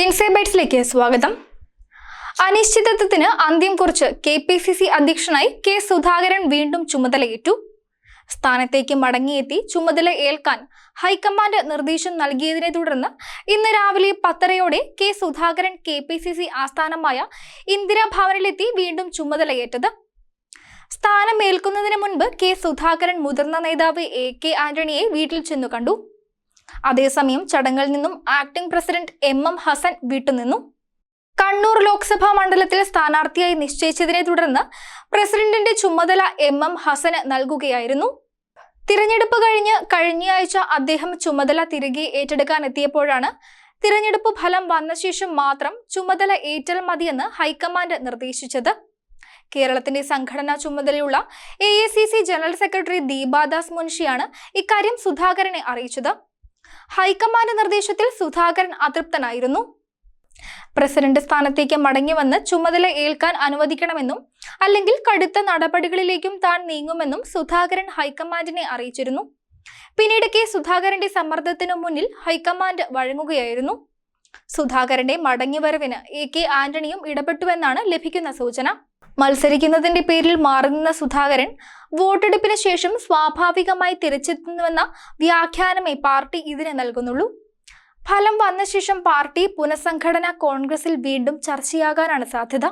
ഇൻസൈബൈറ്റ്സിലേക്ക് സ്വാഗതം. അനിശ്ചിതത്വത്തിന് അന്ത്യം കുറിച്ച് കെ പി സി സി അധ്യക്ഷനായി കെ സുധാകരൻ വീണ്ടും ചുമതലയേറ്റു. സ്ഥാനത്തേക്ക് മടങ്ങിയെത്തി ചുമതല ഏൽക്കാൻ ഹൈക്കമാൻഡ് നിർദ്ദേശം നൽകിയതിനെ തുടർന്ന് ഇന്ന് രാവിലെ പത്തരയോടെ K Sudhakaran K P C C ആസ്ഥാനമായ ഇന്ദിരാഭവനിലെത്തി വീണ്ടും ചുമതലയേറ്റത്. സ്ഥാനം ഏൽക്കുന്നതിന് മുൻപ് കെ സുധാകരൻ മുതിർന്ന നേതാവ് എ കെ ആന്റണിയെ വീട്ടിൽ ചെന്നു കണ്ടു. അതേസമയം ചടങ്ങിൽ നിന്നും acting president M M Hasan വിട്ടുനിന്നു. Kannur Lok Sabha മണ്ഡലത്തിൽ സ്ഥാനാർത്ഥിയായി നിശ്ചയിച്ചതിനെ തുടർന്ന് പ്രസിഡന്റിന്റെ ചുമതല എം എം ഹസന് നൽകുകയായിരുന്നു. തിരഞ്ഞെടുപ്പ് കഴിഞ്ഞ് കഴിഞ്ഞയാഴ്ച അദ്ദേഹം ചുമതല തിരികെ ഏറ്റെടുക്കാൻ എത്തിയപ്പോഴാണ് തിരഞ്ഞെടുപ്പ് ഫലം വന്ന ശേഷം മാത്രം ചുമതല ഏറ്റാൽ മതിയെന്ന് ഹൈക്കമാൻഡ് നിർദ്ദേശിച്ചത്. കേരളത്തിന്റെ സംഘടനാ ചുമതലയുള്ള എ ജനറൽ സെക്രട്ടറി ദീപാദാസ് മുൻഷിയാണ് ഇക്കാര്യം സുധാകരനെ അറിയിച്ചത്. ഹൈക്കമാൻഡ് നിർദ്ദേശത്തിൽ സുധാകരൻ അതൃപ്തനായിരുന്നു. പ്രസിഡന്റ് സ്ഥാനത്തേക്ക് മടങ്ങിവന്ന് ചുമതല ഏൽക്കാൻ അനുവദിക്കണമെന്നും അല്ലെങ്കിൽ കടുത്ത നടപടികളിലേക്കും താൻ നീങ്ങുമെന്നും സുധാകരൻ ഹൈക്കമാൻഡിനെ അറിയിച്ചിരുന്നു. പിന്നീട് കെ. സുധാകരന്റെ സമ്മർദ്ദത്തിനു മുന്നിൽ ഹൈക്കമാൻഡ് വഴങ്ങുകയായിരുന്നു. സുധാകരന്റെ മടങ്ങിവരവിന് എ. കെ. ആന്റണിയും ഇടപെട്ടുവെന്നാണ് ലഭിക്കുന്ന സൂചന. മത്സരിക്കുന്നതിന്റെ പേരിൽ മാറുന്ന സുധാകരൻ വോട്ടെടുപ്പിന് ശേഷം സ്വാഭാവികമായി തിരിച്ചെത്തുന്നുവെന്ന വ്യാഖ്യാനമേ പാർട്ടി ഇതിന് നൽകുന്നുള്ളൂ. ഫലം വന്ന ശേഷം പാർട്ടി പുനഃസംഘടന കോൺഗ്രസിൽ വീണ്ടും ചർച്ചയാകാനാണ് സാധ്യത.